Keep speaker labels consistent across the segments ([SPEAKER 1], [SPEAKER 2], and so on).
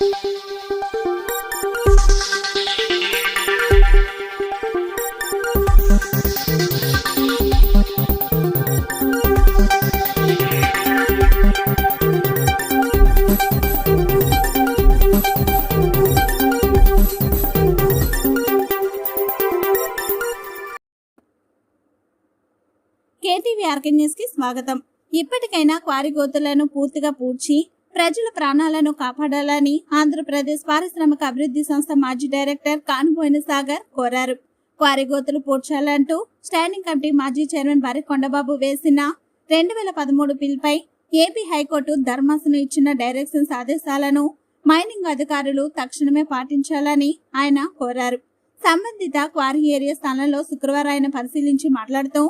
[SPEAKER 1] KTV RK కి స్వాగతం. ఇప్పటికైనా క్వారీ గోతులను పూర్తిగా పూడ్చి ప్రజల ప్రాణాలను కాపాడాలని ఆంధ్రప్రదేశ్ పారిశ్రామిక అభివృద్ధి సంస్థ మాజీ డైరెక్టర్ కానుబోయిన సాగర్ కోరారు. క్వారీ గోతులు పూడ్చాలంటూ స్టాండింగ్ కమిటీ మాజీ చైర్మన్ బరి కొండబాబు వేసిన రెండు వేల పదమూడు బిల్పై ఏపీ హైకోర్టు ధర్మాసనం ఇచ్చిన డైరెక్షన్స్ ఆదేశాలను మైనింగ్ అధికారులు తక్షణమే పాటించాలని ఆయన కోరారు. సంబంధిత క్వారీ ఏరియా స్థలంలో శుక్రవారం ఆయన పరిశీలించి మాట్లాడుతూ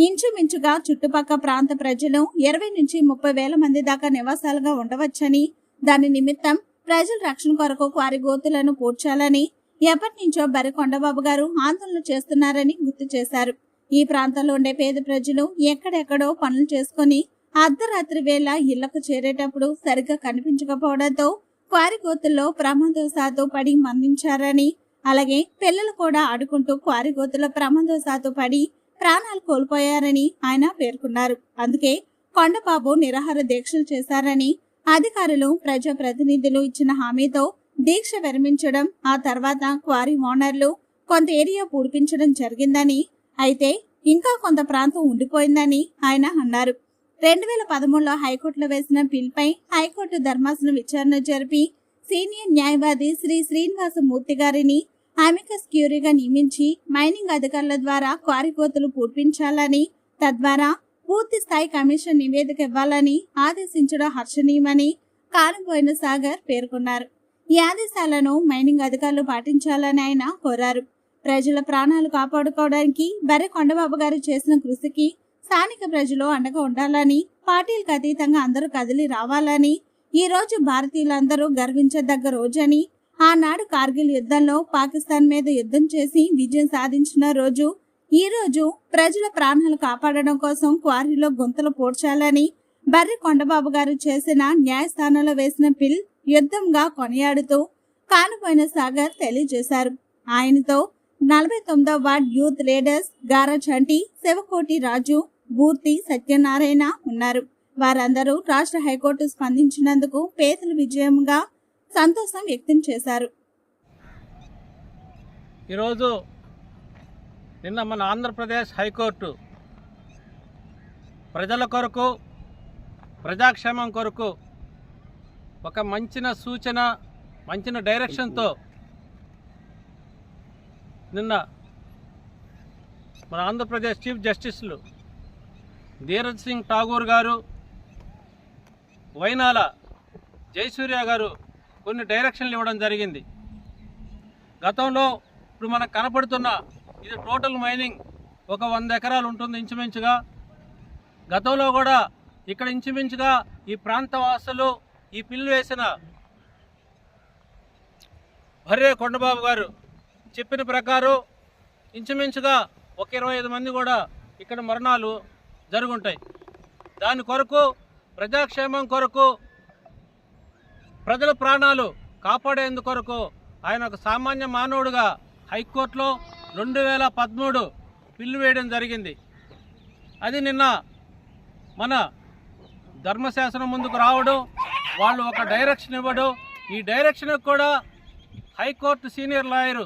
[SPEAKER 1] ఇంచుమించుగా చుట్టుపక్క ప్రాంత ప్రజలు ఇరవై నుంచి ముప్పై వేల మంది దాకా నివాసాలుగా ఉండవచ్చని దాని నిమిత్తం ప్రజల రక్షణ కొరకు వారి గోతులను పూడ్చాలని ఎప్పటి నుంచో బరి కొండబాబు గారు ఆందోళన చేస్తున్నారని గుర్తు చేశారు. ఈ ప్రాంతంలో ఉండే పేద ప్రజలు ఎక్కడెక్కడో పనులు చేసుకుని అర్ధరాత్రి వేళ ఇళ్ళకు చేరేటప్పుడు సరిగ్గా కనిపించకపోవడంతో క్వారి గోతుల్లో ప్రమాదవశాత్తు పడి మరణించారని అలాగే పిల్లలు కూడా ఆడుకుంటూ క్వారి గోతుల ప్రమాదవశాత్తు పడి ప్రాణాలు కోల్పోయారని ఆయన పేర్కొన్నారు. అందుకే కొండబాబు నిరాహార దీక్షలు చేశారని అధికారులు ప్రజాప్రతినిధులు ఇచ్చిన హామీతో దీక్ష విరమించడం ఆ తర్వాత క్వారీ ఓనర్లు కొంత ఏరియా పూడిపించడం జరిగిందని అయితే ఇంకా కొంత ప్రాంతం ఉండిపోయిందని ఆయన అన్నారు. రెండు వేల పదమూడులో హైకోర్టులో వేసిన బిల్పై హైకోర్టు ధర్మాసనం విచారణ జరిపి సీనియర్ న్యాయవాది శ్రీ శ్రీనివాసమూర్తి గారిని అమికస్ క్యూరీగా నియమించి మైనింగ్ అధికారుల ద్వారా క్వారీ కోతలు పూర్పించాలని తద్వారా పూర్తి స్థాయి కమిషన్ నివేదిక ఇవ్వాలని ఆదేశించడం హర్షణీయమని కానుపోయిన సాగర్ పేర్కొన్నారు. ఈ ఆదేశాలను మైనింగ్ అధికారులు పాటించాలని ఆయన కోరారు. ప్రజల ప్రాణాలు కాపాడుకోవడానికి బర్రె కొండబాబు గారు చేసిన కృషికి స్థానిక ప్రజలు అండగా ఉండాలని పార్టీలకు అతీతంగా అందరూ కదిలి రావాలని ఈ రోజు భారతీయులందరూ గర్వించదగ్గ రోజని ఆనాడు కార్గిల్ యుద్ధంలో పాకిస్తాన్ మీద యుద్ధం చేసి విజయం సాధించిన రోజు ఈ రోజు ప్రజల ప్రాణాలు కాపాడడం కోసం క్వారీలో గుంతలు పోడ్చాలని బర్రి కొండబాబు గారు చేసిన న్యాయస్థానంలో వేసిన పిల్ యుద్ధంగా కొనియాడుతూ కానుపోయిన సాగర్ తెలియజేశారు. ఆయనతో నలభై తొమ్మిదో ward youth leaders Garachanti Sivakoti Raju Boorthi Satyanarayana ఉన్నారు. వారందరూ రాష్ట్ర హైకోర్టు స్పందించినందుకు పేదల విజయంగా సంతోషం వ్యక్తం చేశారు.
[SPEAKER 2] ఈరోజు నిన్న మన ఆంధ్రప్రదేశ్ హైకోర్టు ప్రజల కొరకు ప్రజాక్షేమం కొరకు ఒక మంచిన సూచన మంచిన డైరెక్షన్తో నిన్న మన ఆంధ్రప్రదేశ్ చీఫ్ జస్టిస్లు ధీరజ్ సింగ్ ఠాగూర్ గారు వైనాల జయసూర్య గారు కొన్ని డైరెక్షన్లు ఇవ్వడం జరిగింది. గతంలో ఇప్పుడు మనకు కనపడుతున్న ఇది టోటల్ మైనింగ్ ఒక వంద ఎకరాలు ఉంటుంది ఇంచుమించుగా. గతంలో కూడా ఇక్కడ ఇంచుమించుగా ఈ ప్రాంత వాసులు ఈ పిల్లు వేసిన భర్రే కొండబాబు గారు చెప్పిన ప్రకారం ఇంచుమించుగా ఒక ఇరవై ఐదు మంది కూడా ఇక్కడ మరణాలు జరుగుంటాయి. దాని కొరకు ప్రజాక్షేమం కొరకు ప్రజల ప్రాణాలు కాపాడేందు కొరకు ఆయన ఒక సామాన్య మానవుడుగా హైకోర్టులో రెండు వేల పదమూడు పిల్లు వేయడం జరిగింది. అది నిన్న మన ధర్మశాసనం ముందుకు రావడం వాళ్ళు ఒక డైరెక్షన్ ఇవ్వడం. ఈ డైరెక్షన్కి కూడా హైకోర్టు సీనియర్ లాయరు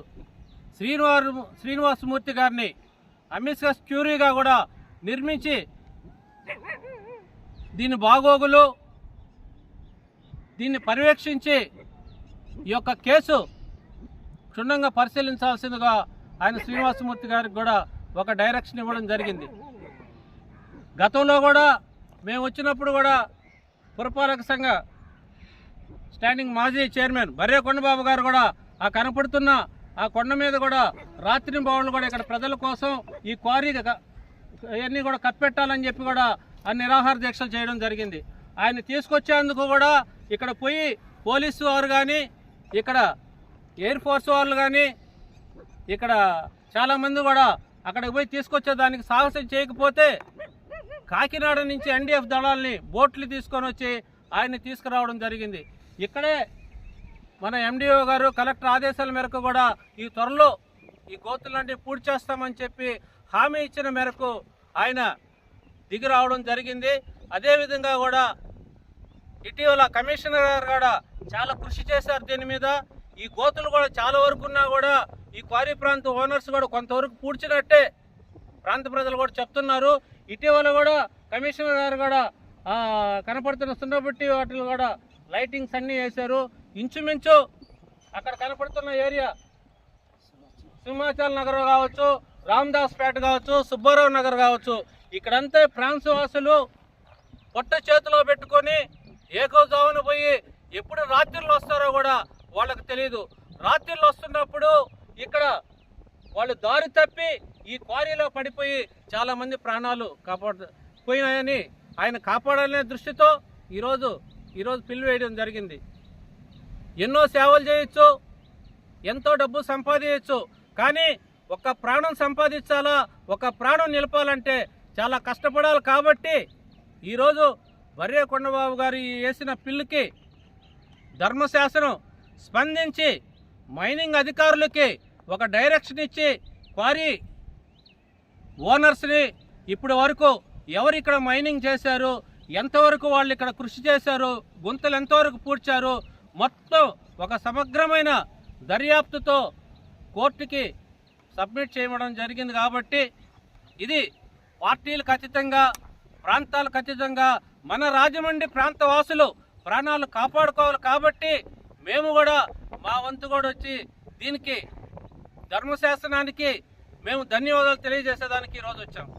[SPEAKER 2] శ్రీనివారు శ్రీనివాసమూర్తి గారిని అమిస్కస్ క్యూరీగా కూడా నిర్మించి దీని బాగోగులు దీన్ని పర్యవేక్షించి ఈ యొక్క కేసు క్షుణ్ణంగా పరిశీలించాల్సిందిగా ఆయన శ్రీనివాసమూర్తి గారికి కూడా ఒక డైరెక్షన్ ఇవ్వడం జరిగింది. గతంలో కూడా మేము వచ్చినప్పుడు కూడా పురపాలక సంఘ స్టాండింగ్ మాజీ చైర్మన్ బర్రే కొండబాబు గారు కూడా ఆ కనపడుతున్న ఆ కొండ మీద కూడా రాత్రి బావులు కూడా ఇక్కడ ప్రజల కోసం ఈ క్వారీ ఇవన్నీ కూడా కప్పెట్టాలని చెప్పి కూడా ఆ నిరాహార దీక్షలు చేయడం జరిగింది. ఆయన తీసుకొచ్చేందుకు కూడా ఇక్కడ పోయి పోలీసు వారు కానీ ఇక్కడ ఎయిర్ ఫోర్స్ వాళ్ళు కానీ ఇక్కడ చాలామంది కూడా అక్కడికి పోయి తీసుకొచ్చే దానికి సాహసం చేయకపోతే కాకినాడ నుంచి ఎన్డీఎఫ్ దళాల్ని బోట్లు తీసుకొని వచ్చి ఆయన్ని తీసుకురావడం జరిగింది. ఇక్కడే మన ఎండిఓ గారు కలెక్టర్ ఆదేశాల మేరకు కూడా ఈ త్వరలో ఈ గోతులన్నీ పూర్తి చేస్తామని చెప్పి హామీ ఇచ్చిన మేరకు ఆయన దిగి రావడం జరిగింది. అదేవిధంగా కూడా ఇటీవల కమిషనర్ గారు కూడా చాలా కృషి చేశారు దీని మీద. ఈ గోతులు కూడా చాలా వరకు ఉన్నా కూడా ఈ క్వారీ ప్రాంత ఓనర్స్ కూడా కొంతవరకు పూడ్చినట్టే ప్రాంత ప్రజలు కూడా చెప్తున్నారు. ఇటీవల కూడా కమిషనర్ గారు కూడా కనపడుతున్న సున్నబట్టి వాటిలో కూడా లైటింగ్స్ అన్నీ వేశారు. ఇంచుమించు అక్కడ కనపడుతున్న ఏరియా సింహాచల్ నగర్ కావచ్చు రామదాస్ పేట కావచ్చు సుబ్బారావు నగర్ కావచ్చు. ఇక్కడంతా ఫ్రాన్స్ వాసులు పొట్ట చేతిలో పెట్టుకొని ఏకోజామున పోయి ఎప్పుడు రాత్రిళ్ళు వస్తారో కూడా వాళ్ళకి తెలియదు రాత్రిళ్ళు వస్తున్నప్పుడు ఇక్కడ వాళ్ళు దారి తప్పి ఈ క్వారీలో పడిపోయి చాలామంది ప్రాణాలు కాపాడు పోయినాయని ఆయన కాపాడాలనే దృష్టితో ఈరోజు ఈరోజు పిల్లు వేయడం జరిగింది. ఎన్నో సేవలు చేయొచ్చు ఎంతో డబ్బు సంపాదించవచ్చు కానీ ఒక ప్రాణం సంపాదించాలా ఒక ప్రాణం నిలపాలంటే చాలా కష్టపడాలి కాబట్టి ఈరోజు వర్రే కొండబాబు గారు వేసిన పిల్లుకి ధర్మశాస్త్రం స్పందించి మైనింగ్ అధికారులకి ఒక డైరెక్షన్ ఇచ్చి క్వారీ ఓనర్స్ని ఇప్పటి వరకు ఎవరు ఇక్కడ మైనింగ్ చేశారు ఎంతవరకు వాళ్ళు ఇక్కడ కృషి చేశారు గుంతలు ఎంతవరకు పూడ్చారు మొత్తం ఒక సమగ్రమైన దర్యాప్తుతో కోర్టుకి సబ్మిట్ చేయడం జరిగింది కాబట్టి ఇది పార్టీలకు అతీతంగా ప్రాంతాలకు అతీతంగా మన రాజమండ్రి ప్రాంత వాసులు ప్రాణాలు కాపాడుకోవాలి కాబట్టి మేము కూడా మా వంతు కూడా వచ్చి దీనికి ధర్మశాసనానికి మేము ధన్యవాదాలు తెలియజేసేదానికి ఈరోజు వచ్చాము